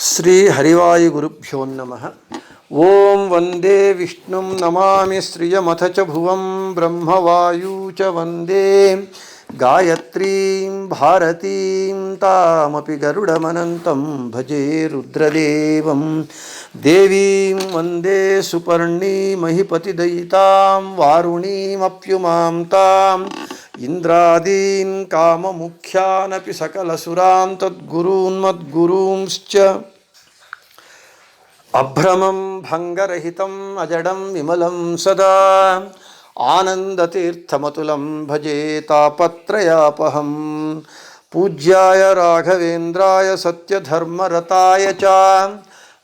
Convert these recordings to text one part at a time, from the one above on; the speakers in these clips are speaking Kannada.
श्रीहरिवायुगुभ्यो नम। ओं वंदे विष्णु नमामि श्रियमथ च भुवं ब्रह्मवायु च वंदे गायत्री, भारती, तामपि गरुडमनन्तं भजे रुद्रदेवं। देवीं वंदे सुपर्णीमहिपतिदयितां, वारुणीमप्युमां ताम् इन्द्रादीन् काममुख्यानपि सकलसुरा तद्गुरून्मद्गुरूंश्च अभ्रमं भंगरहितं अजडं विमलं सदा। आनंदतीर्थमतुलं भजे तापत्रयापहम्। पूज्याय राघवेन्द्राय सत्यधर्मरताय च।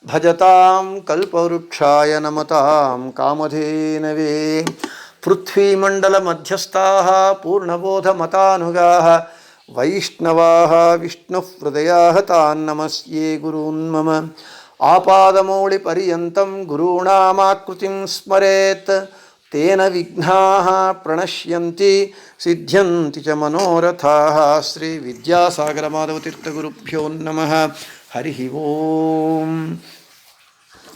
भजतां कल्पवृक्षाय नमतां कामधेनवे। పృథ్వీమండలమధ్యస్థా పూర్ణబోధమతానుగా వైష్ణవా విష్ణుహృదయా తాన్నమస్యే గురూన్మమ ఆపాదమౌళిపర్యంతం గురూణామాకృతిం స్మరేత్ తేన విఘ్నా ప్రణశ్యంతి సిద్ధ్యంతి చ మనోరథా శ్రీ విద్యాసాగరమాధవతీర్థగురుభ్యో నమ హరి ఓం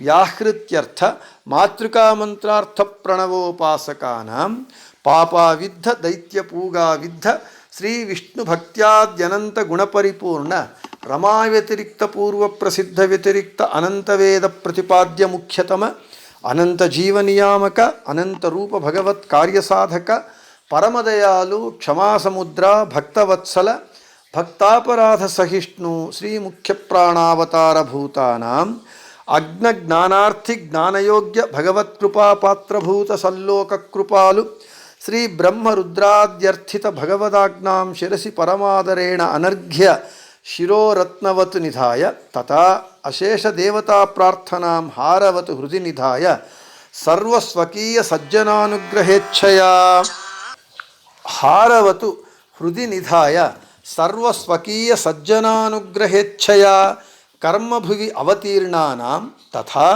ವ್ಯಾಹೃತ್ಯರ್ಥ ಮಾತೃಕಾಮಂತ್ರಾರ್ಥ ಪ್ರಣವೋಪಾಸಕಾನಾಂ ಪಾಪಾವಿದ್ಧ ದೈತ್ಯಪೂಗಾವಿದ್ಧ ಶ್ರೀ ವಿಷ್ಣು ಭಕ್ತ್ಯಾದ್ಯನಂತ ಗುಣಪರಿಪೂರ್ಣ ರಮಾವ್ಯತಿರಿಕ್ತ ಪೂರ್ವ ಪ್ರಸಿದ್ಧ ವ್ಯತಿರಿಕ್ತ ಅನಂತವೇದ ಪ್ರತಿಪಾದ್ಯ ಮುಖ್ಯತಮ ಅನಂತ ಜೀವನಿಯಾಮಕ ಅನಂತ ರೂಪ ಭಗವತ್ ಕಾರ್ಯಸಾಧಕ ಪರಮದಯಾಲು ಕ್ಷಮಾಸಮುದ್ರ ಭಕ್ತವತ್ಸಲ ಭಕ್ತಾಪರಾಧ ಸಹಿಷ್ಣು ಶ್ರೀ ಮುಖ್ಯ అజ్ఞ జ్ఞానార్థి జ్ఞానయోగ్య భగవత్కృపాపాత్రభూత సల్లోకృపాలు శ్రీ బ్రహ్మరుద్రాద్యర్థిత భగవదాజ్ఞాం శిరసి పరమాదరేణ అనర్ఘ్య శిరోరత్నవత్ నిధాయ తథా అశేషదేవతాప్రార్థనాం హారవత్ హృది నిధాయ. సర్వస్వకీయ సజ్జనానుగ్రహేచ్ఛయా. హారవతు హృది నిధాయ. సర్వస్వకీయ సజ్జనానుగ్రహేచ్ఛయా. ಕರ್ಮಭುವಿ ಅವತೀರ್ಣಾಂ ತಥಾ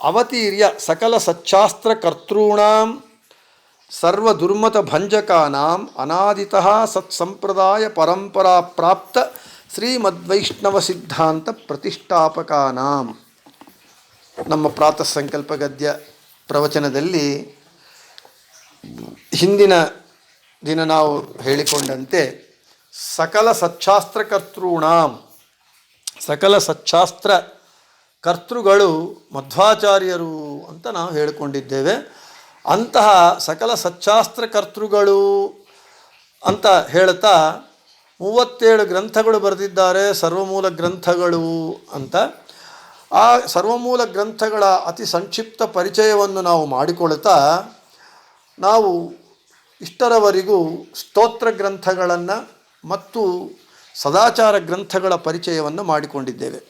ಅವತೀರ್ಯ ಸಕಲ ಸಚ್ಚಾಸ್ತ್ರಕರ್ತॄಣಾಂ ಸರ್ವದುರ್ಮತ ಭಂಜಕಾನಾಂ ಅನಾದಿತಃ ಸತ್ಸಂಪ್ರದಾಯ ಪರಂಪರಾ ಪ್ರಾಪ್ತ ಶ್ರೀಮದ್ವೈಷ್ಣವ ಸಿದ್ಧಾಂತ ಪ್ರತಿಷ್ಠಾಪಕಾನಾಂ. ನಮ್ಮ ಪ್ರಾತಃ ಸಂಕಲ್ಪ ಗದ್ಯ ಪ್ರವಚನದಲ್ಲಿ ಹಿಂದಿನ ದಿನ ನಾವು ಹೇಳಿಕೊಂಡಂತೆ ಸಕಲ ಸಚ್ಚಾಸ್ತ್ರಕರ್ತॄಣಾಂ ಸಕಲ ಸಚ್ಚಾಸ್ತ್ರ ಕರ್ತೃಗಳು ಮಧ್ವಾಚಾರ್ಯರು ಅಂತ ನಾವು ಹೇಳಿಕೊಂಡಿದ್ದೇವೆ. ಅಂತಹ ಸಕಲ ಸಚ್ಚಾಸ್ತ್ರ ಕರ್ತೃಗಳು ಅಂತ ಹೇಳ್ತಾ ಮೂವತ್ತೇಳು ಗ್ರಂಥಗಳು ಬರೆದಿದ್ದಾರೆ, ಸರ್ವಮೂಲ ಗ್ರಂಥಗಳು ಅಂತ. ಆ ಸರ್ವಮೂಲ ಗ್ರಂಥಗಳ ಅತಿ ಸಂಕ್ಷಿಪ್ತ ಪರಿಚಯವನ್ನು ನಾವು ಮಾಡಿಕೊಳ್ತಾ ನಾವು ಇಷ್ಟರವರೆಗೂ ಸ್ತೋತ್ರ ಗ್ರಂಥಗಳನ್ನು ಮತ್ತು ಸದಾಚಾರ ಗ್ರಂಥಗಳ ಪರಿಚಯವನ್ನು ಮಾಡಿಕೊಂಡಿದ್ದೇವೆ.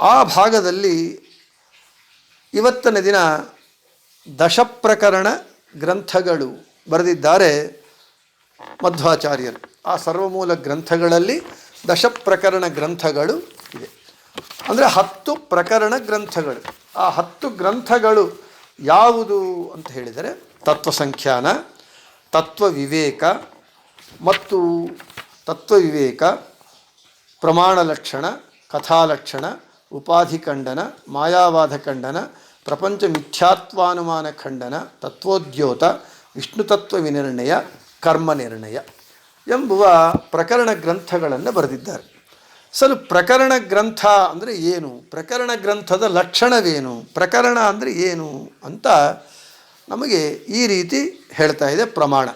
ಆ ಭಾಗದಲ್ಲಿ ಇವತ್ತಿನ ದಿನ ದಶಪ್ರಕರಣ ಗ್ರಂಥಗಳು ಬರೆದಿದ್ದಾರೆ ಮಧ್ವಾಚಾರ್ಯರು. ಆ ಸರ್ವಮೂಲ ಗ್ರಂಥಗಳಲ್ಲಿ ದಶಪ್ರಕರಣ ಗ್ರಂಥಗಳು ಇದೆ. ಅಂದರೆ ಹತ್ತು ಪ್ರಕರಣ ಗ್ರಂಥಗಳು. ಆ ಹತ್ತು ಗ್ರಂಥಗಳು ಯಾವುದು ಅಂತ ಹೇಳಿದರೆ ತತ್ವಸಂಖ್ಯಾನ ತತ್ವ ವಿವೇಕ ಮತ್ತು ತತ್ವವಿವೇಕ ಪ್ರಮಾಣ ಲಕ್ಷಣ ಕಥಾಲಕ್ಷಣ ಉಪಾಧಿ ಖಂಡನ ಮಾಯಾವಾದ ಖಂಡನ ಪ್ರಪಂಚ ಮಿಥ್ಯಾತ್ವಾನುಮಾನ ಖಂಡನ, ತತ್ವೋದ್ಯೋತ, ವಿಷ್ಣುತತ್ವ ವಿನಿರ್ಣಯ, ಕರ್ಮ ನಿರ್ಣಯ ಎಂಬುವ ಪ್ರಕರಣ ಗ್ರಂಥಗಳನ್ನು ಬರೆದಿದ್ದಾರೆ. ಸಲು ಪ್ರಕರಣ ಗ್ರಂಥ ಅಂದರೆ ಏನು? ಪ್ರಕರಣ ಗ್ರಂಥದ ಲಕ್ಷಣವೇನು? ಪ್ರಕರಣ ಅಂದರೆ ಏನು ಅಂತ ನಮಗೆ ಈ ರೀತಿ ಹೇಳ್ತಾ ಇದೆ ಪ್ರಮಾಣ.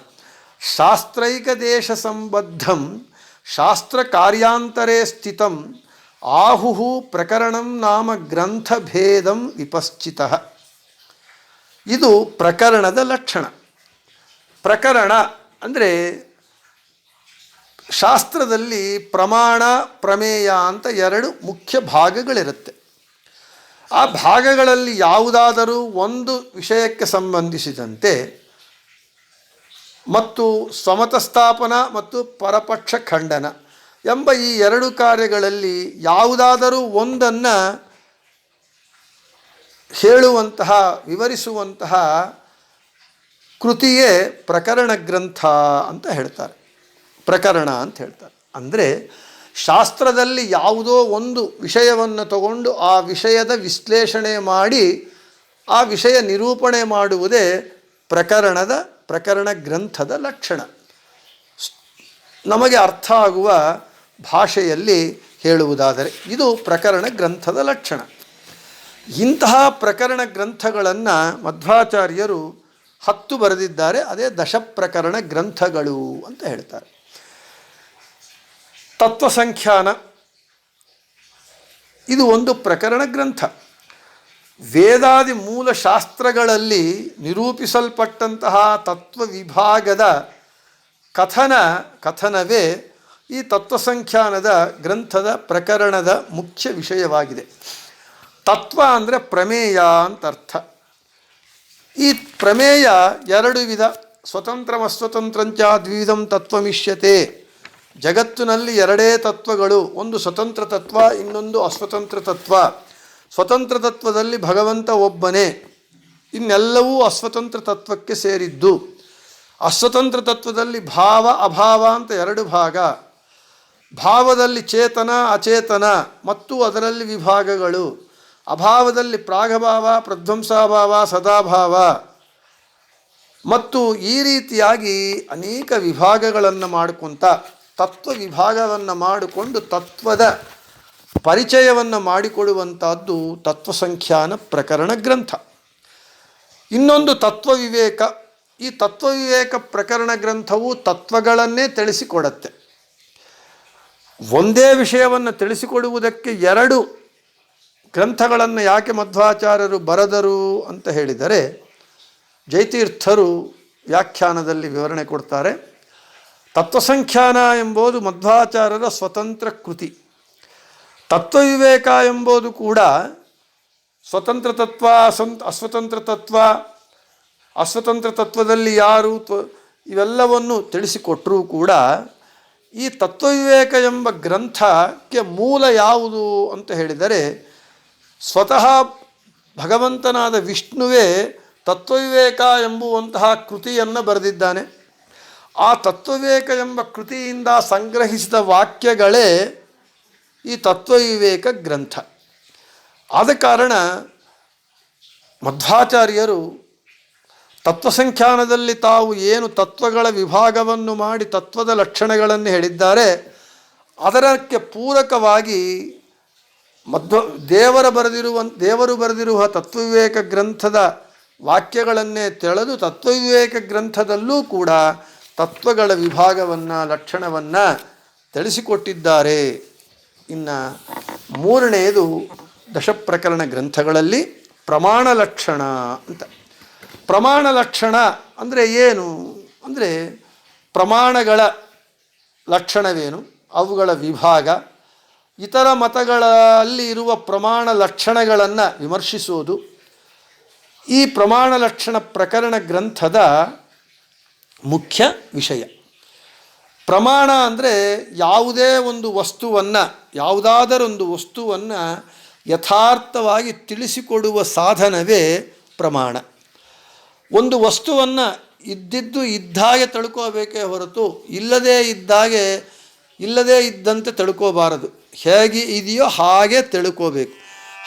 ಶಾಸ್ತ್ರೈಕ ದೇಶ ಸಂಬದ್ಧಂ ಶಾಸ್ತ್ರ ಕಾರ್ಯಾಂತರೇ ಸ್ಥಿತಂ ಆಹುಹು ಪ್ರಕರಣಂ ನಾಮ ಗ್ರಂಥಭೇದಂ ವಿಪಶ್ಚಿತ. ಇದು ಪ್ರಕರಣದ ಲಕ್ಷಣ. ಪ್ರಕರಣ ಅಂದರೆ ಶಾಸ್ತ್ರದಲ್ಲಿ ಪ್ರಮಾಣ, ಪ್ರಮೇಯ ಅಂತ ಎರಡು ಮುಖ್ಯ ಭಾಗಗಳಿರುತ್ತೆ. ಆ ಭಾಗಗಳಲ್ಲಿ ಯಾವುದಾದರೂ ಒಂದು ವಿಷಯಕ್ಕೆ ಸಂಬಂಧಿಸಿದಂತೆ ಮತ್ತು ಸಮತಸ್ಥಾಪನ ಮತ್ತು ಪರಪಕ್ಷ ಖಂಡನ ಎಂಬ ಈ ಎರಡು ಕಾರ್ಯಗಳಲ್ಲಿ ಯಾವುದಾದರೂ ಒಂದನ್ನು ಹೇಳುವಂತಹ, ವಿವರಿಸುವಂತಹ ಕೃತಿಯೇ ಪ್ರಕರಣ ಗ್ರಂಥ ಅಂತ ಹೇಳ್ತಾರೆ. ಪ್ರಕರಣ ಅಂತ ಹೇಳ್ತಾರೆ. ಅಂದರೆ ಶಾಸ್ತ್ರದಲ್ಲಿ ಯಾವುದೋ ಒಂದು ವಿಷಯವನ್ನು ತಗೊಂಡು ಆ ವಿಷಯದ ವಿಶ್ಲೇಷಣೆ ಮಾಡಿ ಆ ವಿಷಯ ನಿರೂಪಣೆ ಮಾಡುವುದೇ ಪ್ರಕರಣದ ಪ್ರಕರಣ ಗ್ರಂಥದ ಲಕ್ಷಣ. ನಮಗೆ ಅರ್ಥ ಆಗುವ ಭಾಷೆಯಲ್ಲಿ ಹೇಳುವುದಾದರೆ ಇದು ಪ್ರಕರಣ ಗ್ರಂಥದ ಲಕ್ಷಣ. ಇಂತಹ ಪ್ರಕರಣ ಗ್ರಂಥಗಳನ್ನು ಮಧ್ವಾಚಾರ್ಯರು ಹತ್ತು ಬರೆದಿದ್ದಾರೆ, ಅದೇ ದಶಪ್ರಕರಣ ಗ್ರಂಥಗಳು ಅಂತ ಹೇಳ್ತಾರೆ. ತತ್ವಸಂಖ್ಯಾನ, ಇದು ಒಂದು ಪ್ರಕರಣ ಗ್ರಂಥ. ವೇದಾದಿ ಮೂಲ ಶಾಸ್ತ್ರಗಳಲ್ಲಿ ನಿರೂಪಿಸಲ್ಪಟ್ಟಂತಹ ತತ್ವ ವಿಭಾಗದ ಕಥನ, ಕಥನವೇ ಈ ತತ್ವಸಂಖ್ಯಾನದ ಗ್ರಂಥದ ಪ್ರಕರಣದ ಮುಖ್ಯ ವಿಷಯವಾಗಿದೆ. ತತ್ವ ಅಂದರೆ ಪ್ರಮೇಯ ಅಂತ ಅರ್ಥ. ಈ ಪ್ರಮೇಯ ಎರಡು ವಿಧ ಸ್ವತಂತ್ರಮ ಅಸ್ವತಂತ್ರಂಚ ದ್ವಿವಿಧಂ ತತ್ವಮಿಷ್ಯತೆ. ಜಗತ್ತಿನಲ್ಲಿ ಎರಡೇ ತತ್ವಗಳು, ಒಂದು ಸ್ವತಂತ್ರ ತತ್ವ, ಇನ್ನೊಂದು ಅಸ್ವತಂತ್ರ ತತ್ವ. ಸ್ವತಂತ್ರ ತತ್ವದಲ್ಲಿ ಭಗವಂತ ಒಬ್ಬನೇ. ಇನ್ನೆಲ್ಲವೂ ಅಸ್ವತಂತ್ರ ತತ್ವಕ್ಕೆ ಸೇರಿದ್ದು. ಅಸ್ವತಂತ್ರ ತತ್ವದಲ್ಲಿ ಭಾವ, ಅಭಾವ ಅಂತ ಎರಡು ಭಾಗ. ಭಾವದಲ್ಲಿ ಚೇತನ, ಅಚೇತನ ಮತ್ತು ಅದರಲ್ಲಿ ವಿಭಾಗಗಳು. ಅಭಾವದಲ್ಲಿ ಪ್ರಾಗಭಾವ, ಪ್ರಧ್ವಂಸಾಭಾವ, ಸದಾಭಾವ. ಮತ್ತು ಈ ರೀತಿಯಾಗಿ ಅನೇಕ ವಿಭಾಗಗಳನ್ನು ಮಾಡಿಕೊಂತ, ತತ್ವ ವಿಭಾಗವನ್ನು ಮಾಡಿಕೊಂಡು ತತ್ವದ ಪರಿಚಯವನ್ನು ಮಾಡಿಕೊಡುವಂಥದ್ದು ತತ್ವಸಂಖ್ಯಾನ ಪ್ರಕರಣ ಗ್ರಂಥ. ಇನ್ನೊಂದು ತತ್ವವಿವೇಕ, ಈ ತತ್ವವಿವೇಕ ಪ್ರಕರಣ ಗ್ರಂಥವು ತತ್ವಗಳನ್ನೇ ತಿಳಿಸಿಕೊಡತ್ತೆ. ಒಂದೇ ವಿಷಯವನ್ನು ತಿಳಿಸಿಕೊಡುವುದಕ್ಕೆ ಎರಡು ಗ್ರಂಥಗಳನ್ನು ಯಾಕೆ ಮಧ್ವಾಚಾರ್ಯರು ಬರೆದರು ಅಂತ ಹೇಳಿದರೆ, ಜೈತೀರ್ಥರು ವ್ಯಾಖ್ಯಾನದಲ್ಲಿ ವಿವರಣೆ ಕೊಡ್ತಾರೆ, ತತ್ವಸಂಖ್ಯಾನ ಎಂಬುದು ಮಧ್ವಾಚಾರ್ಯರ ಸ್ವತಂತ್ರ ಕೃತಿ. ತತ್ವವಿವೇಕ ಎಂಬುದು ಕೂಡ ಸ್ವತಂತ್ರ ತತ್ವ, ಅಸಂತ್, ಅಸ್ವತಂತ್ರ ತತ್ವ, ಅಸ್ವತಂತ್ರ ತತ್ವದಲ್ಲಿ ಯಾರು ತ್ವ ಇವೆಲ್ಲವನ್ನು ತಿಳಿಸಿಕೊಟ್ಟರೂ ಕೂಡ ಈ ತತ್ವವಿವೇಕ ಎಂಬ ಗ್ರಂಥಕ್ಕೆ ಮೂಲ ಯಾವುದು ಅಂತ ಹೇಳಿದರೆ ಸ್ವತಃ ಭಗವಂತನಾದ ವಿಷ್ಣುವೇ ತತ್ವವಿವೇಕ ಎಂಬುವಂತಹ ಕೃತಿಯನ್ನು ಬರೆದಿದ್ದಾನೆ. ಆ ತತ್ವವಿವೇಕ ಎಂಬ ಕೃತಿಯಿಂದ ಸಂಗ್ರಹಿಸಿದ ವಾಕ್ಯಗಳೇ ಈ ತತ್ವವಿವೇಕ ಗ್ರಂಥ. ಆದ ಕಾರಣ ಮಧ್ವಾಚಾರ್ಯರು ತತ್ವಸಂಖ್ಯಾನದಲ್ಲಿ ತಾವು ಏನು ತತ್ವಗಳ ವಿಭಾಗವನ್ನು ಮಾಡಿ ತತ್ವದ ಲಕ್ಷಣಗಳನ್ನು ಹೇಳಿದ್ದಾರೆ, ಅದರಕ್ಕೆ ಪೂರಕವಾಗಿ ಮಧ್ವ, ದೇವರ ಬರೆದಿರುವ, ದೇವರು ಬರೆದಿರುವ ತತ್ವವಿವೇಕ ಗ್ರಂಥದ ವಾಕ್ಯಗಳನ್ನೇ ತೆಳೆದು ತತ್ವವಿವೇಕ ಗ್ರಂಥದಲ್ಲೂ ಕೂಡ ತತ್ವಗಳ ವಿಭಾಗವನ್ನು, ಲಕ್ಷಣವನ್ನು ತಿಳಿಸಿಕೊಟ್ಟಿದ್ದಾರೆ. ಇನ್ನು ಮೂರನೆಯದು ದಶಪ್ರಕರಣ ಗ್ರಂಥಗಳಲ್ಲಿ ಪ್ರಮಾಣ ಲಕ್ಷಣ ಅಂತ. ಪ್ರಮಾಣ ಲಕ್ಷಣ ಅಂದರೆ ಏನು? ಅಂದರೆ ಪ್ರಮಾಣಗಳ ಲಕ್ಷಣವೇನು? ಅವುಗಳ ವಿಭಾಗ. ಇತರ ಮತಗಳಲ್ಲಿ ಇರುವ ಪ್ರಮಾಣ ಲಕ್ಷಣಗಳನ್ನು ವಿಮರ್ಶಿಸುವುದು. ಈ ಪ್ರಮಾಣ ಲಕ್ಷಣ ಪ್ರಕರಣ ಗ್ರಂಥದ ಮುಖ್ಯ ವಿಷಯ. ಪ್ರಮಾಣ ಅಂದರೆ ಯಾವುದೇ ಒಂದು ವಸ್ತುವನ್ನು, ಯಾವುದಾದರೊಂದು ವಸ್ತುವನ್ನು ಯಥಾರ್ಥವಾಗಿ ತಿಳಿಸಿಕೊಡುವ ಸಾಧನವೇ ಪ್ರಮಾಣ. ಒಂದು ವಸ್ತುವನ್ನು ಇದ್ದಿದ್ದು ಇದ್ದಾಗೆ ತಳ್ಕೋಬೇಕೇ ಹೊರತು ಇಲ್ಲದೇ ಇದ್ದಾಗೆ, ಇಲ್ಲದೇ ಇದ್ದಂತೆ ತಳ್ಕೋಬಾರದು ಹೇಗೆ ಇದೆಯೋ ಹಾಗೆ ತಿಳ್ಕೋಬೇಕು.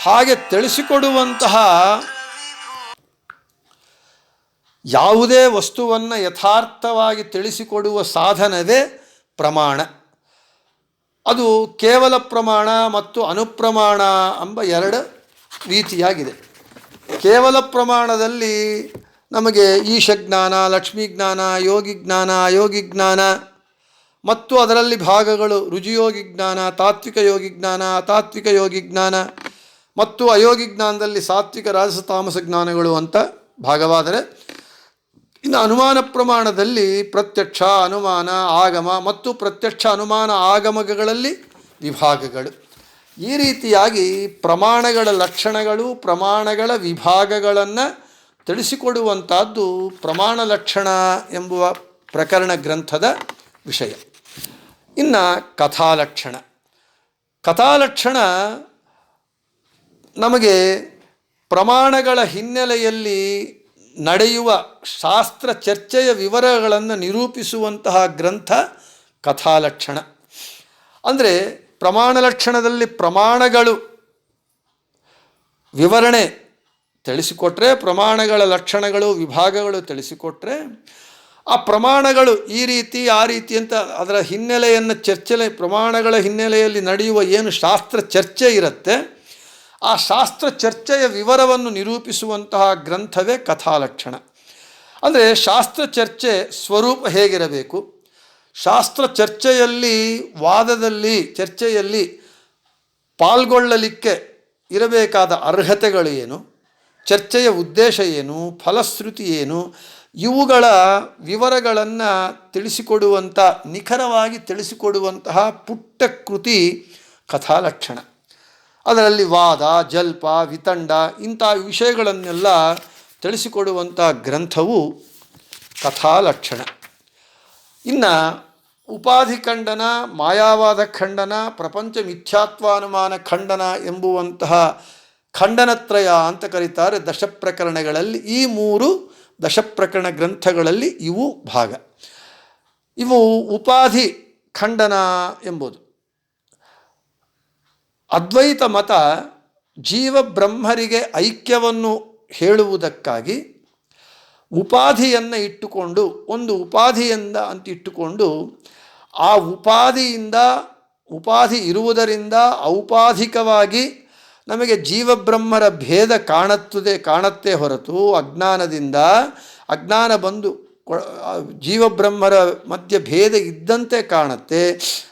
ಹಾಗೆ ತಿಳಿಸಿಕೊಡುವಂತಹ ಯಾವುದೇ ವಸ್ತುವನ್ನು ಯಥಾರ್ಥವಾಗಿ ತಿಳಿಸಿಕೊಡುವ ಸಾಧನವೇ ಪ್ರಮಾಣ. ಅದು ಕೇವಲ ಪ್ರಮಾಣ ಮತ್ತು ಅನುಪ್ರಮಾಣ ಎಂಬ ಎರಡು ರೀತಿಯಾಗಿದೆ. ಕೇವಲ ಪ್ರಮಾಣದಲ್ಲಿ ನಮಗೆ ಈಶಜ್ಞಾನ ಲಕ್ಷ್ಮೀ ಜ್ಞಾನ ಯೋಗಿ ಜ್ಞಾನ ಅಯೋಗಿ ಜ್ಞಾನ ಮತ್ತು ಅದರಲ್ಲಿ ಭಾಗಗಳು ರುಜಿಯೋಗಿ ಜ್ಞಾನ ತಾತ್ವಿಕ ಯೋಗಿ ಜ್ಞಾನ ಅತಾತ್ವಿಕ ಯೋಗಿ ಜ್ಞಾನ ಮತ್ತು ಅಯೋಗಿ ಜ್ಞಾನದಲ್ಲಿ ಸಾತ್ವಿಕ ರಾಜಸ ತಾಮಸ ಜ್ಞಾನಗಳು ಅಂತ ಭಾಗವಾದರೆ ಇನ್ನು ಅನುಮಾನ ಪ್ರಮಾಣದಲ್ಲಿ ಪ್ರತ್ಯಕ್ಷ ಅನುಮಾನ, ಆಗಮ ಮತ್ತು ಪ್ರತ್ಯಕ್ಷ ಅನುಮಾನ ಆಗಮಗಳಲ್ಲಿ ವಿಭಾಗಗಳು. ಈ ರೀತಿಯಾಗಿ ಪ್ರಮಾಣಗಳ ಲಕ್ಷಣಗಳು, ಪ್ರಮಾಣಗಳ ವಿಭಾಗಗಳನ್ನು ತಿಳಿಸಿಕೊಡುವಂಥದ್ದು ಪ್ರಮಾಣ ಲಕ್ಷಣ ಎಂಬುವ ಪ್ರಕರಣ ಗ್ರಂಥದ ವಿಷಯ. ಇನ್ನು ಕಥಾಲಕ್ಷಣ ಕಥಾಲಕ್ಷಣ ನಮಗೆ ಪ್ರಮಾಣಗಳ ಹಿನ್ನೆಲೆಯಲ್ಲಿ ನಡೆಯುವ ಶಾಸ್ತ್ರ ಚರ್ಚೆಯ ವಿವರಗಳನ್ನು ನಿರೂಪಿಸುವಂತಹ ಗ್ರಂಥ ಕಥಾಲಕ್ಷಣ. ಅಂದರೆ ಪ್ರಮಾಣ ಲಕ್ಷಣದಲ್ಲಿ ಪ್ರಮಾಣಗಳು. ವಿವರಣೆ ತಿಳಿಸಿಕೊಟ್ರೆ, ಪ್ರಮಾಣಗಳ ಲಕ್ಷಣಗಳು, ವಿಭಾಗಗಳು ತಿಳಿಸಿಕೊಟ್ರೆ, ಆ ಪ್ರಮಾಣಗಳು ಈ ರೀತಿ, ಆ ರೀತಿ ಅಂತ ಅದರ ಹಿನ್ನೆಲೆಯನ್ನು ಚರ್ಚೆ ಪ್ರಮಾಣಗಳ ಹಿನ್ನೆಲೆಯಲ್ಲಿ ನಡೆಯುವ ಏನು ಶಾಸ್ತ್ರ ಚರ್ಚೆ ಇರುತ್ತೆ ಆ ಶಾಸ್ತ್ರ ಚರ್ಚೆಯ ವಿವರವನ್ನು ನಿರೂಪಿಸುವಂತಹ ಗ್ರಂಥವೇ ಕಥಾಲಕ್ಷಣ. ಅಂದರೆ ಶಾಸ್ತ್ರ ಚರ್ಚೆ ಸ್ವರೂಪ ಹೇಗಿರಬೇಕು? ಶಾಸ್ತ್ರ ಚರ್ಚೆಯಲ್ಲಿ, ವಾದದಲ್ಲಿ, ಚರ್ಚೆಯಲ್ಲಿ ಪಾಲ್ಗೊಳ್ಳಲಿಕ್ಕೆ ಇರಬೇಕಾದ ಅರ್ಹತೆಗಳು ಏನು ಚರ್ಚೆಯ ಉದ್ದೇಶ ಏನು? ಫಲಶ್ರುತಿ ಏನು? ಇವುಗಳ ವಿವರಗಳನ್ನು ತಿಳಿಸಿಕೊಡುವಂಥ ನಿಖರವಾಗಿ ತಿಳಿಸಿಕೊಡುವಂತಹ ಪುಟ್ಟ ಕೃತಿ ಕಥಾಲಕ್ಷಣ. ಅದರಲ್ಲಿ ವಾದ, ಜಲ್ಪ, ವಿತಂಡ ಇಂಥ ವಿಷಯಗಳನ್ನೆಲ್ಲ ತಿಳಿಸಿಕೊಡುವಂಥ ಗ್ರಂಥವು ಕಥಾಲಕ್ಷಣ. ಇನ್ನು ಉಪಾಧಿ ಖಂಡನ, ಮಾಯಾವಾದ ಖಂಡನ, ಪ್ರಪಂಚ ಮಿಥ್ಯಾತ್ವಾನುಮಾನ ಖಂಡನ ಎಂಬುವಂತಹ ಖಂಡನತ್ರಯ ಅಂತ ಕರೀತಾರೆ ದಶಪ್ರಕರಣಗಳಲ್ಲಿ. ಈ ಮೂರು ದಶಪ್ರಕರಣ ಗ್ರಂಥಗಳಲ್ಲಿ ಇವು ಭಾಗ. ಇವು ಉಪಾಧಿ ಖಂಡನ ಎಂಬುದು. ಅದ್ವೈತ ಮತ ಜೀವ ಬ್ರಹ್ಮರಿಗೆ ಐಕ್ಯವನ್ನು ಹೇಳುವುದಕ್ಕಾಗಿ ಉಪಾಧಿಯನ್ನು ಇಟ್ಟುಕೊಂಡು, ಒಂದು ಉಪಾಧಿಯಿಂದ ಅಂತ ಇಟ್ಟುಕೊಂಡು, ಆ ಉಪಾಧಿಯಿಂದ ಉಪಾಧಿ ಇರುವುದರಿಂದ ಔಪಾಧಿಕವಾಗಿ ನಮಗೆ ಜೀವಬ್ರಹ್ಮರ ಭೇದ ಕಾಣುತ್ತದೆ, ಕಾಣತ್ತೇ ಹೊರತು ಅಜ್ಞಾನದಿಂದ ಅಜ್ಞಾನ ಬಂದು ಜೀವಬ್ರಹ್ಮರ ಮಧ್ಯ ಭೇದ ಇದ್ದಂತೆ ಕಾಣುತ್ತೆ.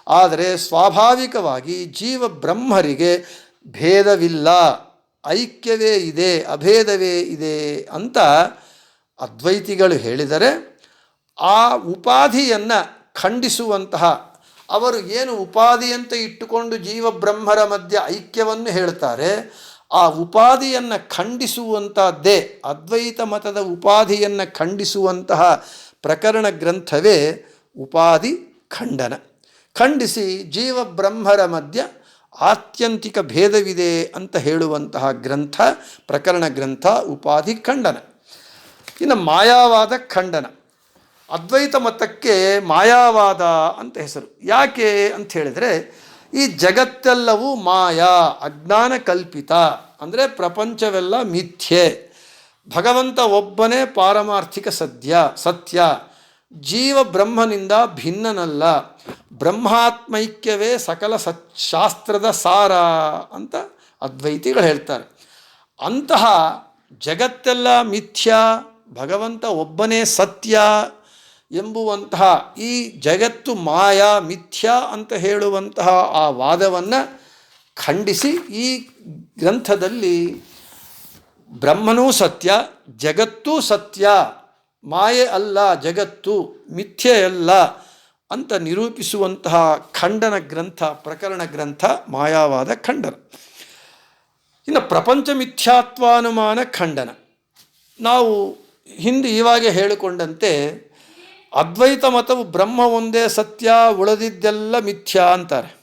ಆದರೆ ಸ್ವಾಭಾವಿಕವಾಗಿ ಜೀವಬ್ರಹ್ಮರಿಗೆ ಭೇದವಿಲ್ಲ. ಐಕ್ಯವೇ ಇದೆ, ಅಭೇದವೇ ಇದೆ ಅಂತ ಅದ್ವೈತಿಗಳು ಹೇಳಿದರೆ ಆ ಉಪಾಧಿಯನ್ನು ಖಂಡಿಸುವಂತಹ ಅವರು ಏನು ಉಪಾಧಿಯಂತೆ ಇಟ್ಟುಕೊಂಡು ಜೀವಬ್ರಹ್ಮರ ಮಧ್ಯೆ ಐಕ್ಯವನ್ನು ಹೇಳ್ತಾರೆ ಆ ಉಪಾಧಿಯನ್ನು ಖಂಡಿಸುವಂತಹದ್ದೇ, ಅದ್ವೈತ ಮತದ ಉಪಾಧಿಯನ್ನು ಖಂಡಿಸುವಂತಹ ಪ್ರಕರಣ ಗ್ರಂಥವೇ ಉಪಾಧಿ ಖಂಡನ. ಖಂಡಿಸಿ ಜೀವಬ್ರಹ್ಮರ ಮಧ್ಯ ಆತ್ಯಂತಿಕ ಭೇದವಿದೆ ಅಂತ ಹೇಳುವಂತಹ ಗ್ರಂಥ, ಪ್ರಕರಣ ಗ್ರಂಥ ಉಪಾಧಿ ಖಂಡನ. ಇನ್ನು ಮಾಯಾವಾದ ಖಂಡನ. ಅದ್ವೈತ ಮತಕ್ಕೆ ಮಾಯಾವಾದ ಅಂತ ಹೆಸರು. ಯಾಕೆ ಅಂತ ಹೇಳಿದರೆ ಈ ಜಗತ್ತೆಲ್ಲವೂ ಮಾಯಾ, ಅಜ್ಞಾನ ಕಲ್ಪಿತ. ಅಂದರೆ ಪ್ರಪಂಚವೆಲ್ಲ ಮಿಥ್ಯೆ. ಭಗವಂತ ಒಬ್ಬನೇ ಪಾರಮಾರ್ಥಿಕ ಸದ್ಯ, ಸತ್ಯ. ಜೀವ ಬ್ರಹ್ಮನಿಂದ ಭಿನ್ನನಲ್ಲ. ಬ್ರಹ್ಮಾತ್ಮೈಕ್ಯವೇ ಸಕಲ ಸತ್ ಶಾಸ್ತ್ರದ ಸಾರ ಅಂತ ಅದ್ವೈತಿಗಳು ಹೇಳ್ತಾರೆ. ಅಂತಹ ಜಗತ್ತೆಲ್ಲ ಮಿಥ್ಯ, ಭಗವಂತ ಒಬ್ಬನೇ ಸತ್ಯ ಎಂಬುವಂತಹ ಈ ಜಗತ್ತು ಮಾಯಾ ಮಿಥ್ಯಾ ಅಂತ ಹೇಳುವಂತಹ ಆ ವಾದವನ್ನು ಖಂಡಿಸಿ ಈ ಗ್ರಂಥದಲ್ಲಿ ಬ್ರಹ್ಮನೂ ಸತ್ಯ, ಜಗತ್ತೂ ಸತ್ಯ, ಮಾಯೆ ಅಲ್ಲ, ಜಗತ್ತು ಮಿಥ್ಯೆ ಅಲ್ಲ ಅಂತ ನಿರೂಪಿಸುವಂತಹ ಖಂಡನ ಗ್ರಂಥ, ಪ್ರಕರಣ ಗ್ರಂಥ, ಮಾಯಾವಾದ ಖಂಡನ. ಇನ್ನು ಪ್ರಪಂಚ ಮಿಥ್ಯಾತ್ವಾನುಮಾನ ಖಂಡನ. ನಾವು ಹಿಂದೆ ಇವಾಗ ಹೇಳಿಕೊಂಡಂತೆ ಅದ್ವೈತ ಮತವು ಬ್ರಹ್ಮ ಒಂದೇ ಸತ್ಯ, ಉಳಿದಿದ್ದೆಲ್ಲ ಮಿಥ್ಯಾ ಅಂತಾರೆ.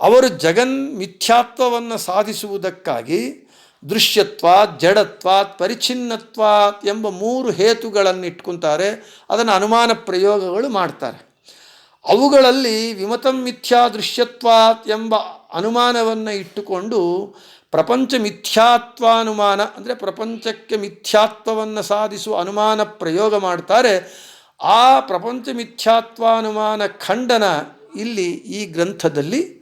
ಅವರು ಜಗನ್ ಮಿಥ್ಯಾತ್ವವನ್ನು ಸಾಧಿಸುವುದಕ್ಕಾಗಿ ದೃಶ್ಯತ್ವ, ಜಡತ್ವ ಪರಿಚ್ಛಿನ್ನತ್ವಾತ್ ಎಂಬ ಮೂರು ಹೇತುಗಳನ್ನು ಇಟ್ಕೊತಾರೆ, ಅದನ್ನು ಅನುಮಾನ ಪ್ರಯೋಗಗಳು ಮಾಡ್ತಾರೆ. ಅವುಗಳಲ್ಲಿ ವಿಮತಂ ಮಿಥ್ಯಾ ದೃಶ್ಯತ್ವ ಎಂಬ ಅನುಮಾನವನ್ನು ಇಟ್ಟುಕೊಂಡು ಪ್ರಪಂಚ ಮಿಥ್ಯಾತ್ವಾನುಮಾನ, ಅಂದರೆ ಪ್ರಪಂಚಕ್ಕೆ ಮಿಥ್ಯಾತ್ವವನ್ನು ಸಾಧಿಸುವ ಅನುಮಾನ ಪ್ರಯೋಗ ಮಾಡ್ತಾರೆ. ಆ ಪ್ರಪಂಚ ಮಿಥ್ಯಾತ್ವಾನುಮಾನ ಖಂಡನ ಇಲ್ಲಿ ಈ ಗ್ರಂಥದಲ್ಲಿ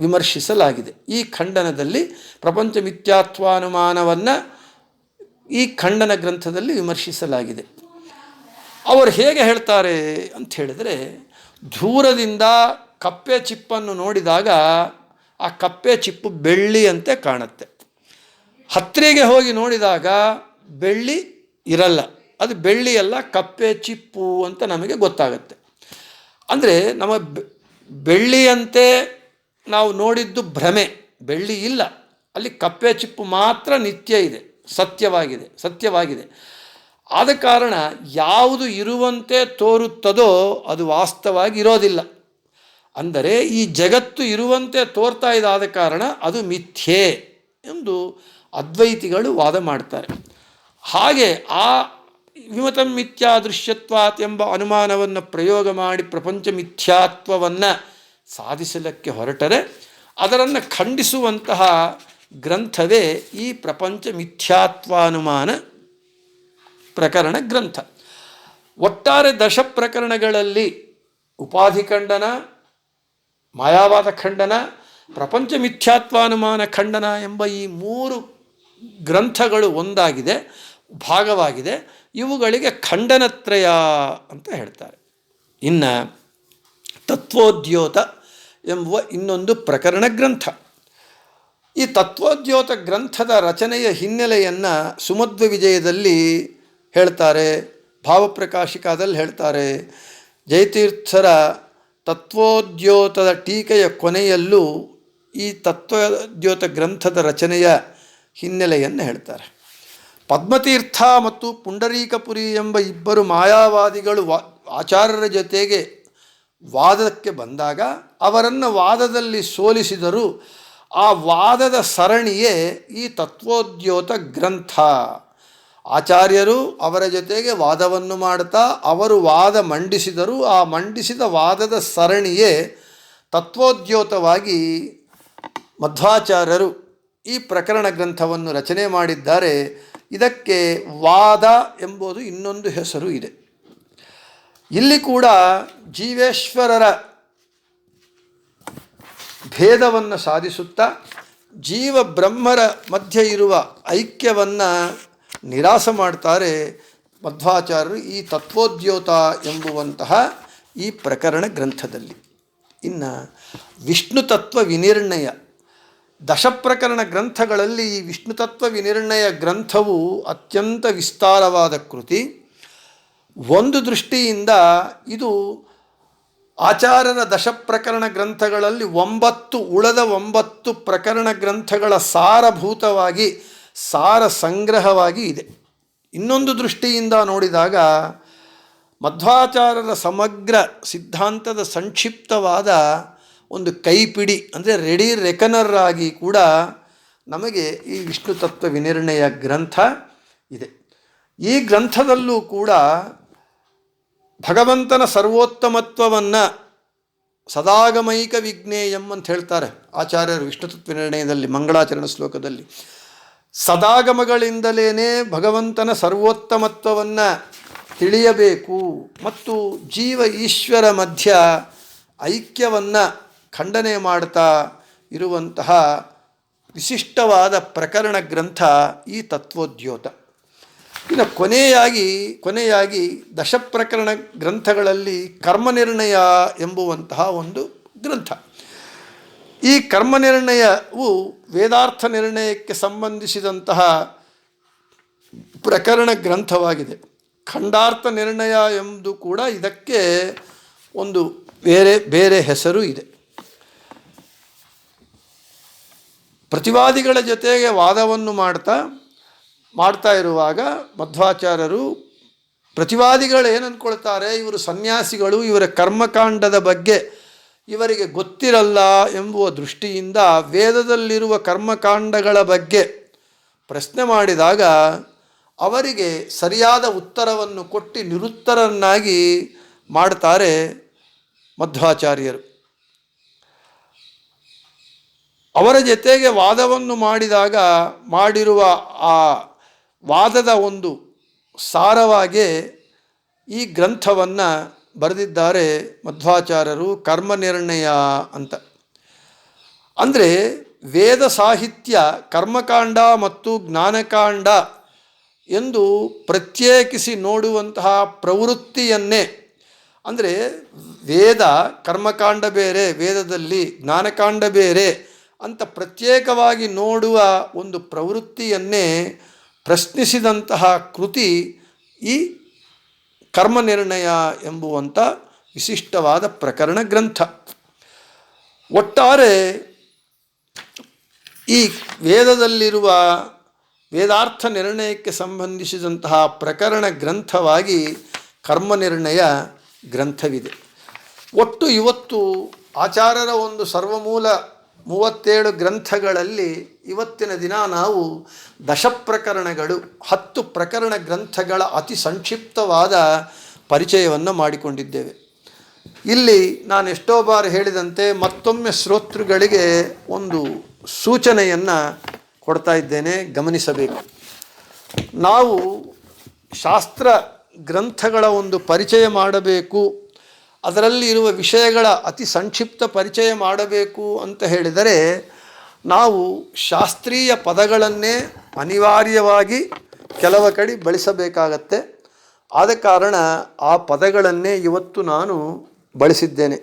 ವಿಮರ್ಶಿಸಲಾಗಿದೆ. ಈ ಖಂಡನದಲ್ಲಿ ಪ್ರಪಂಚ ಮಿಥ್ಯಾತ್ವಾನುಮಾನವನ್ನು ಈ ಖಂಡನ ಗ್ರಂಥದಲ್ಲಿ ವಿಮರ್ಶಿಸಲಾಗಿದೆ. ಅವರು ಹೇಗೆ ಹೇಳ್ತಾರೆ ಅಂತ ಹೇಳಿದರೆ, ದೂರದಿಂದ ಕಪ್ಪೆ ಚಿಪ್ಪನ್ನು ನೋಡಿದಾಗ ಆ ಕಪ್ಪೆ ಚಿಪ್ಪು ಬೆಳ್ಳಿಯಂತೆ ಕಾಣುತ್ತೆ. ಹತ್ತಿರಿಗೆ ಹೋಗಿ ನೋಡಿದಾಗ ಬೆಳ್ಳಿ ಇರಲ್ಲ. ಅದು ಬೆಳ್ಳಿಯಲ್ಲ ಕಪ್ಪೆ, ಚಿಪ್ಪು ಅಂತ ನಮಗೆ ಗೊತ್ತಾಗುತ್ತೆ. ಅಂದರೆ ನಮ್ಮ ಬೆಳ್ಳಿಯಂತೆ ನಾವು ನೋಡಿದ್ದು ಭ್ರಮೆ. ಬೆಳ್ಳಿ ಇಲ್ಲ. ಅಲ್ಲಿ ಕಪ್ಪೆ, ಚಿಪ್ಪು ಮಾತ್ರ ನಿತ್ಯ ಇದೆ. ಸತ್ಯವಾಗಿದೆ ಸತ್ಯವಾಗಿದೆ. ಆದ ಕಾರಣ ಯಾವುದು ಇರುವಂತೆ ತೋರುತ್ತದೋ ಅದು ವಾಸ್ತವವಾಗಿ ಇರೋದಿಲ್ಲ. ಅಂದರೆ ಈ ಜಗತ್ತು ಇರುವಂತೆ ತೋರ್ತಾ ಇದಾದ ಕಾರಣ ಅದು ಮಿಥ್ಯೆ ಎಂದು ಅದ್ವೈತಿಗಳು ವಾದ ಮಾಡ್ತಾರೆ. ಹಾಗೆ ಆ ವಿಮತಂ ಮಿಥ್ಯಾ ದೃಶ್ಯತ್ವಾತ್ ಎಂಬ ಅನುಮಾನವನ್ನು ಪ್ರಯೋಗ ಮಾಡಿ ಪ್ರಪಂಚ ಮಿಥ್ಯಾತ್ವವನ್ನು ಸಾಧಿಸಲಿಕ್ಕೆ ಹೊರಟರೆ, ಅದರನ್ನು ಖಂಡಿಸುವಂತಹ ಗ್ರಂಥವೇ ಈ ಪ್ರಪಂಚ ಮಿಥ್ಯಾತ್ವಾನುಮಾನ ಪ್ರಕರಣ ಗ್ರಂಥ. ಒಟ್ಟಾರೆ ದಶ ಪ್ರಕರಣಗಳಲ್ಲಿ ಉಪಾಧಿ ಖಂಡನ, ಮಾಯಾವಾದ ಖಂಡನ, ಪ್ರಪಂಚ ಮಿಥ್ಯಾತ್ವಾನುಮಾನ ಖಂಡನ ಎಂಬ ಈ ಮೂರು ಗ್ರಂಥಗಳು ಒಂದಾಗಿದೆ, ಭಾಗವಾಗಿದೆ. ಇವುಗಳಿಗೆ ಖಂಡನತ್ರಯ ಅಂತ ಹೇಳ್ತಾರೆ. ಇನ್ನು ತತ್ವೋದ್ಯೋತ ಎಂಬುವ ಇನ್ನೊಂದು ಪ್ರಕರಣ ಗ್ರಂಥ. ಈ ತತ್ವೋದ್ಯೋತ ಗ್ರಂಥದ ರಚನೆಯ ಹಿನ್ನೆಲೆಯನ್ನು ಸುಮಧ್ವ ವಿಜಯದಲ್ಲಿ ಹೇಳ್ತಾರೆ, ಭಾವಪ್ರಕಾಶಿಕಾದಲ್ಲಿ ಹೇಳ್ತಾರೆ. ಜಯತೀರ್ಥರ ತತ್ವೋದ್ಯೋತದ ಟೀಕೆಯ ಕೊನೆಯಲ್ಲೂ ಈ ತತ್ವೋದ್ಯೋತ ಗ್ರಂಥದ ರಚನೆಯ ಹಿನ್ನೆಲೆಯನ್ನು ಹೇಳ್ತಾರೆ. ಪದ್ಮತೀರ್ಥ ಮತ್ತು ಪುಂಡರೀಕಪುರಿ ಎಂಬ ಇಬ್ಬರು ಮಾಯಾವಾದಿಗಳು ಆಚಾರ್ಯರ ಜೊತೆಗೆ ವಾದಕ್ಕೆ ಬಂದಾಗ ಅವರನ್ನು ವಾದದಲ್ಲಿ ಸೋಲಿಸಿದರು ಆ ವಾದದ ಸರಣಿಯೇ ಈ ತತ್ವೋದ್ಯೋತ ಗ್ರಂಥ. ಆಚಾರ್ಯರು ಅವರ ಜೊತೆಗೆ ವಾದವನ್ನು ಮಾಡ್ತಾ ಅವರು ವಾದ ಮಂಡಿಸಿದರು ಆ ಮಂಡಿಸಿದ ವಾದದ ಸರಣಿಯೇ ತತ್ವೋದ್ಯೋತವಾಗಿ ಮಧ್ವಾಚಾರ್ಯರು ಈ ಪ್ರಕರಣ ಗ್ರಂಥವನ್ನು ರಚನೆ ಮಾಡಿದ್ದಾರೆ. ಇದಕ್ಕೆ ವಾದ ಎಂಬುದು ಇನ್ನೊಂದು ಹೆಸರು ಇದೆ. ಇಲ್ಲಿ ಕೂಡ ಜೀವೇಶ್ವರರ ಭೇದವನ್ನು ಸಾಧಿಸುತ್ತಾ ಜೀವ ಬ್ರಹ್ಮರ ಮಧ್ಯೆ ಇರುವ ಐಕ್ಯವನ್ನು ನಿರಾಸ ಮಾಡ್ತಾರೆ ಮಧ್ವಾಚಾರ್ಯರು ಈ ತತ್ವೋದ್ಯೋತ ಎಂಬುವಂತಹ ಈ ಪ್ರಕರಣ ಗ್ರಂಥದಲ್ಲಿ. ಇನ್ನು ವಿಷ್ಣು ತತ್ವ ವಿನಿರ್ಣಯ ದಶಪ್ರಕರಣ ಗ್ರಂಥಗಳಲ್ಲಿ ಈ ವಿಷ್ಣು ತತ್ವ ವಿನಿರ್ಣಯ ಗ್ರಂಥವು ಅತ್ಯಂತ ವಿಸ್ತಾರವಾದ ಕೃತಿ. ಒಂದು ದೃಷ್ಟಿಯಿಂದ ಇದು ಆಚಾರರ ದಶಪ್ರಕರಣ ಗ್ರಂಥಗಳಲ್ಲಿ ಒಂಬತ್ತು, ಉಳದ ಒಂಬತ್ತು ಪ್ರಕರಣ ಗ್ರಂಥಗಳ ಸಾರಭೂತವಾಗಿ, ಸಾರ ಸಂಗ್ರಹವಾಗಿ ಇದೆ. ಇನ್ನೊಂದು ದೃಷ್ಟಿಯಿಂದ ನೋಡಿದಾಗ ಮಧ್ವಾಚಾರರ ಸಮಗ್ರ ಸಿದ್ಧಾಂತದ ಸಂಕ್ಷಿಪ್ತವಾದ ಒಂದು ಕೈಪಿಡಿ, ಅಂದರೆ ರೆಡಿ ರೆಕನರ್ ಆಗಿ ಕೂಡ ನಮಗೆ ಈ ವಿಷ್ಣು ತತ್ವ ವಿನಿರ್ಣಯ ಗ್ರಂಥ ಇದೆ. ಈ ಗ್ರಂಥದಲ್ಲೂ ಕೂಡ ಭಗವಂತನ ಸರ್ವೋತ್ತಮತ್ವವನ್ನು ಸದಾಗಮೈಕ ವಿಜ್ಞೇಯಂ ಅಂತ ಹೇಳ್ತಾರೆ ಆಚಾರ್ಯರು ವಿಷ್ಣು ತತ್ವ ನಿರ್ಣಯದಲ್ಲಿ ಮಂಗಳಾಚರಣ ಶ್ಲೋಕದಲ್ಲಿ. ಸದಾಗಮಗಳಿಂದಲೇ ಭಗವಂತನ ಸರ್ವೋತ್ತಮತ್ವವನ್ನು ತಿಳಿಯಬೇಕು. ಮತ್ತು ಜೀವ ಈಶ್ವರ ಮಧ್ಯ ಐಕ್ಯವನ್ನು ಖಂಡನೆ ಮಾಡ್ತಾ ಇರುವಂತಹ ವಿಶಿಷ್ಟವಾದ ಪ್ರಕರಣ ಗ್ರಂಥ ಈ ತತ್ವೋದ್ಯೋತ. ಇನ್ನು ಕೊನೆಯಾಗಿ ಕೊನೆಯಾಗಿ ದಶಪ್ರಕರಣ ಗ್ರಂಥಗಳಲ್ಲಿ ಕರ್ಮನಿರ್ಣಯ ಎಂಬುವಂತಹ ಒಂದು ಗ್ರಂಥ. ಈ ಕರ್ಮನಿರ್ಣಯವು ವೇದಾರ್ಥ ನಿರ್ಣಯಕ್ಕೆ ಸಂಬಂಧಿಸಿದಂತಹ ಪ್ರಕರಣ ಗ್ರಂಥವಾಗಿದೆ. ಖಂಡಾರ್ಥ ನಿರ್ಣಯ ಎಂದು ಕೂಡ ಇದಕ್ಕೆ ಒಂದು ಬೇರೆ ಬೇರೆ ಹೆಸರು ಇದೆ. ಪ್ರತಿವಾದಿಗಳ ಜೊತೆಗೆ ವಾದವನ್ನು ಮಾಡ್ತಾ ಮಾಡ್ತಾ ಇರುವಾಗ ಮಧ್ವಾಚಾರ್ಯರು ಪ್ರತಿವಾದಿಗಳು ಏನು ಅಂದ್ಕೊಳ್ತಾರೆ ಇವರು ಸನ್ಯಾಸಿಗಳು, ಇವರ ಕರ್ಮಕಾಂಡದ ಬಗ್ಗೆ ಇವರಿಗೆ ಗೊತ್ತಿರಲ್ಲ ಎಂಬುವ ದೃಷ್ಟಿಯಿಂದ ವೇದದಲ್ಲಿರುವ ಕರ್ಮಕಾಂಡಗಳ ಬಗ್ಗೆ ಪ್ರಶ್ನೆ ಮಾಡಿದಾಗ ಅವರಿಗೆ ಸರಿಯಾದ ಉತ್ತರವನ್ನು ಕೊಟ್ಟು ನಿರುತ್ತರನ್ನಾಗಿ ಮಾಡ್ತಾರೆ ಮಧ್ವಾಚಾರ್ಯರು. ಅವರ ಜೊತೆಗೆ ವಾದವನ್ನು ಮಾಡಿದಾಗ ಮಾಡಿರುವ ಆ ವಾದದ ಒಂದು ಸಾರವಾಗಿ ಈ ಗ್ರಂಥವನ್ನು ಬರೆದಿದ್ದಾರೆ ಮಧ್ವಾಚಾರ್ಯರು ಕರ್ಮನಿರ್ಣಯ ಅಂತ. ಅಂದರೆ ವೇದ ಸಾಹಿತ್ಯ ಕರ್ಮಕಾಂಡ ಮತ್ತು ಜ್ಞಾನಕಾಂಡ ಎಂದು ಪ್ರತ್ಯೇಕಿಸಿ ನೋಡುವಂತಹ ಪ್ರವೃತ್ತಿಯನ್ನೇ. ಅಂದರೆ ವೇದ ಕರ್ಮಕಾಂಡ ಬೇರೆ, ವೇದದಲ್ಲಿ ಜ್ಞಾನಕಾಂಡ ಬೇರೆ ಅಂತ ಪ್ರತ್ಯೇಕವಾಗಿ ನೋಡುವ ಒಂದು ಪ್ರವೃತ್ತಿಯನ್ನೇ ಪ್ರಶ್ನಿಸಿದಂತಹ ಕೃತಿ ಈ ಕರ್ಮನಿರ್ಣಯ ಎಂಬುವಂಥ ವಿಶಿಷ್ಟವಾದ ಪ್ರಕರಣ ಗ್ರಂಥ. ಒಟ್ಟಾರೆ ಈ ವೇದದಲ್ಲಿರುವ ವೇದಾರ್ಥ ನಿರ್ಣಯಕ್ಕೆ ಸಂಬಂಧಿಸಿದಂತಹ ಪ್ರಕರಣ ಗ್ರಂಥವಾಗಿ ಕರ್ಮನಿರ್ಣಯ ಗ್ರಂಥವಿದೆ. ಒಟ್ಟು ಇವತ್ತು ಆಚಾರರ ಒಂದು ಸರ್ವಮೂಲ ಮೂವತ್ತೇಳು ಗ್ರಂಥಗಳಲ್ಲಿ ಇವತ್ತಿನ ದಿನ ನಾವು ದಶಪ್ರಕರಣಗಳು ಹತ್ತು ಪ್ರಕರಣ ಗ್ರಂಥಗಳ ಅತಿ ಸಂಕ್ಷಿಪ್ತವಾದ ಪರಿಚಯವನ್ನು ಮಾಡಿಕೊಂಡಿದ್ದೇವೆ. ಇಲ್ಲಿ ನಾನು ಎಷ್ಟೋ ಬಾರಿ ಹೇಳಿದಂತೆ ಮತ್ತೊಮ್ಮೆ ಶ್ರೋತೃಗಳಿಗೆ ಒಂದು ಸೂಚನೆಯನ್ನು ಕೊಡ್ತಾ ಇದ್ದೇನೆ, ಗಮನಿಸಬೇಕು. ನಾವು ಶಾಸ್ತ್ರ ಗ್ರಂಥಗಳ ಒಂದು ಪರಿಚಯ ಮಾಡಬೇಕು ಅದರಲ್ಲಿ ಇರುವ ವಿಷಯಗಳ ಅತಿ ಸಂಕ್ಷಿಪ್ತ ಪರಿಚಯ ಮಾಡಬೇಕು ಅಂತ ಹೇಳಿದರೆ ನಾವು ಶಾಸ್ತ್ರೀಯ ಪದಗಳನ್ನೇ ಅನಿವಾರ್ಯವಾಗಿ ಕೆಲವ ಕಡೆ ಬಳಸಬೇಕಾಗತ್ತೆ. ಆದ ಕಾರಣ ಆ ಪದಗಳನ್ನೇ ಇವತ್ತು ನಾನು ಬಳಸಿದ್ದೇನೆ.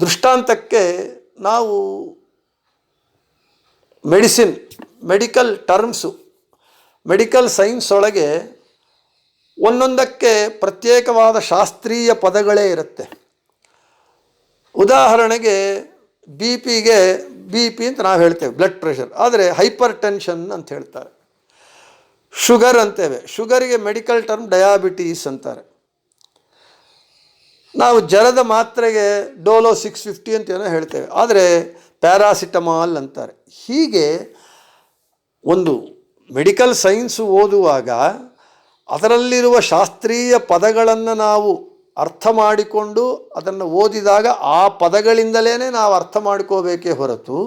ದೃಷ್ಟಾಂತಕ್ಕೆ ನಾವು medicine, medical terms, medical science ಒಳಗೆ ಒಂದೊಂದಕ್ಕೆ ಪ್ರತ್ಯೇಕವಾದ ಶಾಸ್ತ್ರೀಯ ಪದಗಳೇ ಇರುತ್ತೆ. ಉದಾಹರಣೆಗೆ ಬಿ ಪಿಗೆ ಬಿ ಪಿ ಅಂತ ನಾವು ಹೇಳ್ತೇವೆ ಬ್ಲಡ್ ಪ್ರೆಷರ್ ಆದರೆ ಹೈಪರ್ ಟೆನ್ಷನ್ ಅಂತ ಹೇಳ್ತಾರೆ. ಶುಗರ್ ಅಂತೇವೆ. ಶುಗರಿಗೆ ಮೆಡಿಕಲ್ ಟರ್ಮ್ ಡಯಾಬಿಟೀಸ್ ಅಂತಾರೆ. ನಾವು ಜ್ವರದ ಮಾತ್ರೆಗೆ ಡೋಲೋ ಸಿಕ್ಸ್ ಫಿಫ್ಟಿ ಅಂತ ಏನೋ ಹೇಳ್ತೇವೆ. ಆದರೆ ಪ್ಯಾರಾಸಿಟಮಾಲ್ ಅಂತಾರೆ. ಹೀಗೆ ಒಂದು ಮೆಡಿಕಲ್ ಸೈನ್ಸ್ ಓದುವಾಗ ಅದರಲ್ಲಿರುವ ಶಾಸ್ತ್ರೀಯ ಪದಗಳನ್ನು ನಾವು ಅರ್ಥ ಮಾಡಿಕೊಂಡು ಅದನ್ನು ಓದಿದಾಗ ಆ ಪದಗಳಿಂದಲೇ ನಾವು ಅರ್ಥ ಮಾಡ್ಕೋಬೇಕೇ ಹೊರತು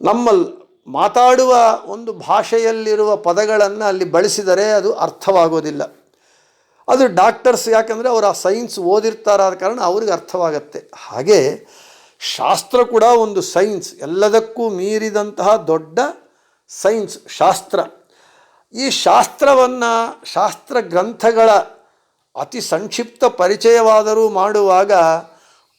ನಮ್ಮ ಮಾತಾಡುವ ಒಂದು ಭಾಷೆಯಲ್ಲಿರುವ ಪದಗಳನ್ನು ಅಲ್ಲಿ ಬಳಸಿದರೆ ಅದು ಅರ್ಥವಾಗೋದಿಲ್ಲ. ಅದು ಡಾಕ್ಟರ್ಸ್ ಯಾಕಂದರೆ ಅವರು ಆ ಸೈನ್ಸ್ ಓದಿರ್ತಾರಾದ ಕಾರಣ ಅವ್ರಿಗೆ ಅರ್ಥವಾಗತ್ತೆ. ಹಾಗೆ ಶಾಸ್ತ್ರ ಕೂಡ ಒಂದು ಸೈನ್ಸ್, ಎಲ್ಲದಕ್ಕೂ ಮೀರಿದಂತಹ ದೊಡ್ಡ ಸೈನ್ಸ್, ಶಾಸ್ತ್ರ. ಈ ಶಾಸ್ತ್ರವನ್ನು ಶಾಸ್ತ್ರ ಗ್ರಂಥಗಳ ಅತಿ ಸಂಕ್ಷಿಪ್ತ ಪರಿಚಯವಾದರೂ ಮಾಡುವಾಗ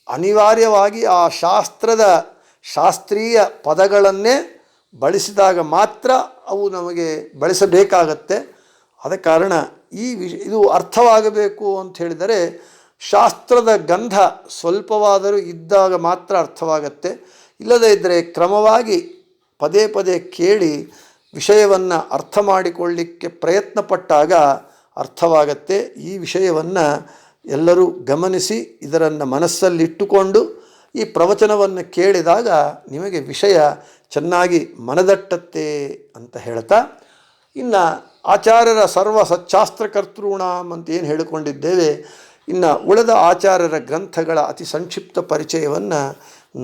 ಅನಿವಾರ್ಯವಾಗಿ ಆ ಶಾಸ್ತ್ರದ ಶಾಸ್ತ್ರೀಯ ಪದಗಳನ್ನೇ ಬಳಸಿದಾಗ ಮಾತ್ರ ಅವು ನಮಗೆ ಬಳಸಬೇಕಾಗತ್ತೆ. ಆದ ಕಾರಣ ಈ ವಿಷ, ಇದು ಅರ್ಥವಾಗಬೇಕು ಅಂತ ಹೇಳಿದರೆ ಶಾಸ್ತ್ರದ ಗಂಧ ಸ್ವಲ್ಪವಾದರೂ ಇದ್ದಾಗ ಮಾತ್ರ ಅರ್ಥವಾಗತ್ತೆ. ಇಲ್ಲದೇ ಇದ್ದರೆ ಕ್ರಮವಾಗಿ ಪದೇ ಪದೇ ಕೇಳಿ ವಿಷಯವನ್ನು ಅರ್ಥ ಮಾಡಿಕೊಳ್ಳಿಕ್ಕೆ ಪ್ರಯತ್ನ ಪಟ್ಟಾಗ ಅರ್ಥವಾಗತ್ತೆ. ಈ ವಿಷಯವನ್ನು ಎಲ್ಲರೂ ಗಮನಿಸಿ, ಇದರನ್ನು ಮನಸ್ಸಲ್ಲಿಟ್ಟುಕೊಂಡು, ಈ ಪ್ರವಚನವನ್ನು ಕೇಳಿದಾಗ ನಿಮಗೆ ವಿಷಯ ಚೆನ್ನಾಗಿ ಮನದಟ್ಟತ್ತೆ ಅಂತ ಹೇಳ್ತಾ, ಇನ್ನು ಆಚಾರ್ಯರ ಸರ್ವ ಸಚ್ಚಾಸ್ತ್ರಕರ್ತೃಣಾಮ್ ಅಂತ ಏನು ಹೇಳಿಕೊಂಡಿದ್ದೇವೆ, ಇನ್ನು ಉಳಿದ ಆಚಾರ್ಯರ ಗ್ರಂಥಗಳ ಅತಿ ಸಂಕ್ಷಿಪ್ತ ಪರಿಚಯವನ್ನು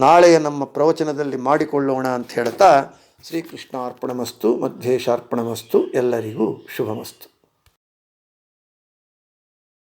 ನಾಳೆಯ ನಮ್ಮ ಪ್ರವಚನದಲ್ಲಿ ಮಾಡಿಕೊಳ್ಳೋಣ ಅಂತ ಹೇಳ್ತಾ ಶ್ರೀಕೃಷ್ಣಾರ್ಪಣಮಸ್ತು ಮಧ್ಯೇಶಾರ್ಪಣಮಸ್ತು ಎಲ್ಲರಿಗೂ ಶುಭಮಸ್ತು.